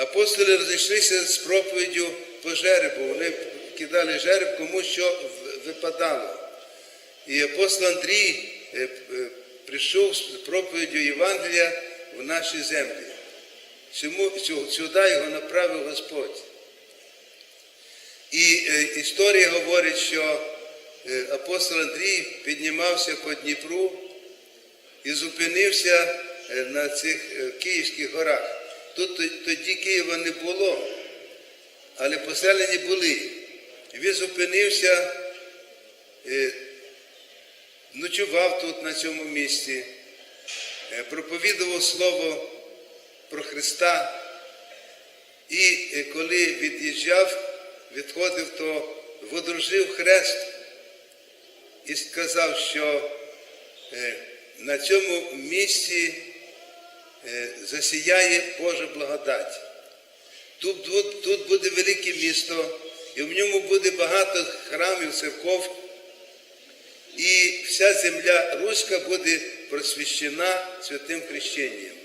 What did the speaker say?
апостоли розійшлися з проповіддю по жеребу. Вони кидали жереб, кому що випадало. І апостол Андрій е, е, прийшов з проповіддю Євангелія в наші землі. Сюди його направив Господь? І е, історія говорить, що апостол Андрій піднімався по Дніпру і зупинився на цих Київських горах. Тут тоді Києва не було, але поселені були. Він зупинився, е, ночував тут, на цьому місці, е, проповідував Слово про Христа. І е, коли від'їжджав, відходив, то водружив хрест і сказав, що на цьому місці засіяє Божа благодать. Тут, тут, тут буде велике місто, і в ньому буде багато храмів, церков, і вся земля руська буде просвіщена святим хрещенням.